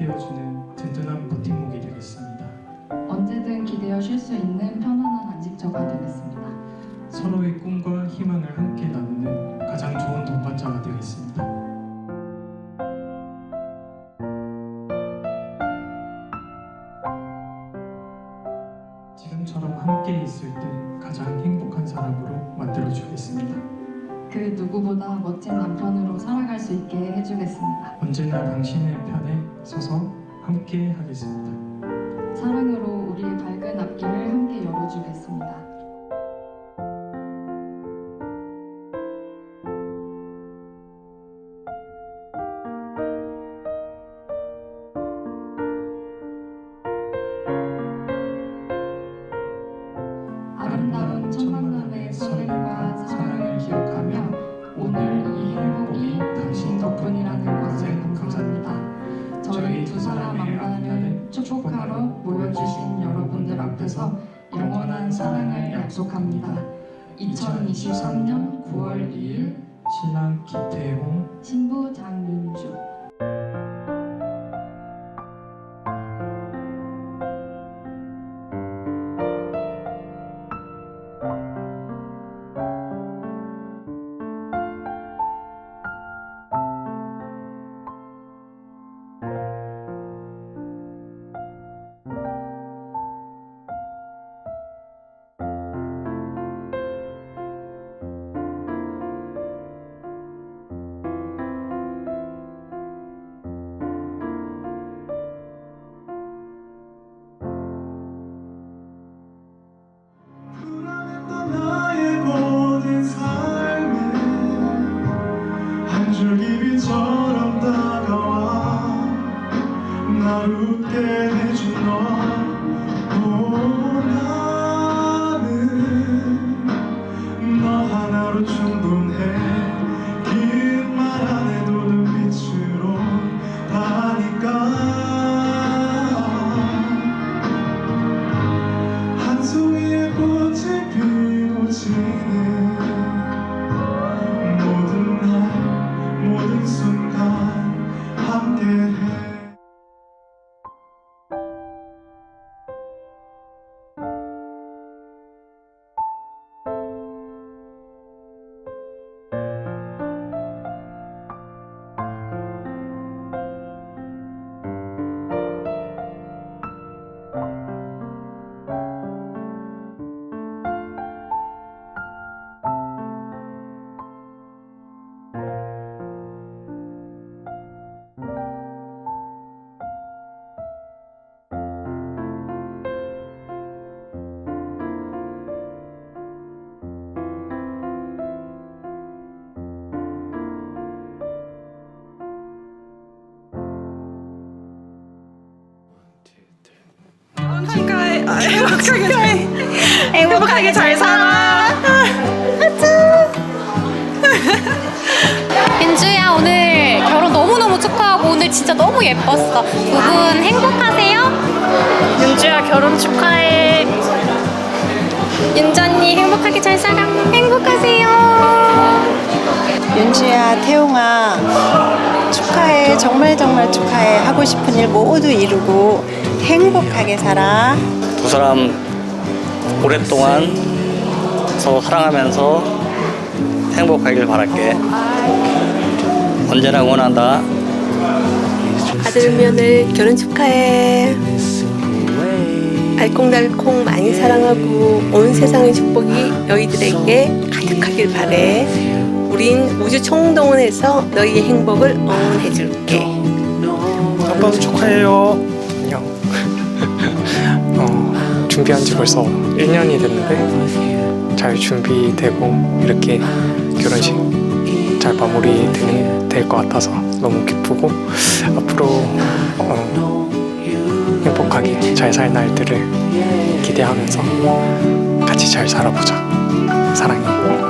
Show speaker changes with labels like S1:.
S1: 되어주는 든든한 버팀목이 되겠습니다.
S2: 언제든 기대어 쉴 수 있는 편안한 안식처가 되겠습니다.
S1: 서로의 꿈과 희망을 함께 나누는 가장 좋은 동반자가 되겠습니다. 지금처럼 함께 있을 때 가장 행복한 사람으로 만들어 주겠습니다.
S2: 그 누구보다 멋진 남편으로 살아갈 수 있게 해주겠습니다.
S1: 언제나 당신의 편에 서서 함께 하겠습니다.
S2: 사랑으로 우리의 밝은 앞길을 함께 열어주겠습니다. 아름다운 첫 만남의 설렘과 사람 만남을 축복하러 모여주신 여러분들 앞에서 영원한 사랑을 약속합니다. 2023년 9월 2일
S3: 날
S4: 축하해. 아, 행복하게, 행복하게 잘 살아.
S5: 민주야 오늘 결혼 너무너무 축하하고 오늘 진짜 너무 예뻤어 두 분 행복하세요?
S4: 윤주야 결혼 축하해.
S5: 윤주 언니 행복하게 잘 살아 행복하세요
S6: 윤주야, 태용아. 정말 정말 축하해. 하고 싶은 일 모두 이루고 행복하게 살아.
S7: 두 사람 오랫동안 서로 사랑하면서 행복하길 바랄게. 언제나 응원한다.
S8: 아들 며느리 결혼 축하해. 알콩달콩 많이 사랑하고 온 세상의 축복이 너희들에게 가득하길 바래. 우린 우주 총동원해서 너희의 행복을 응원해 줄게.
S9: 아빠도 축하해요. 안녕. 어, 준비한 지 벌써 1년이 됐는데 잘 준비되고 이렇게 결혼식 잘 마무리 될것 같아서 너무 기쁘고 앞으로 어, 행복하게 잘 살 날들을 기대하면서 같이 잘 살아보자. 사랑해.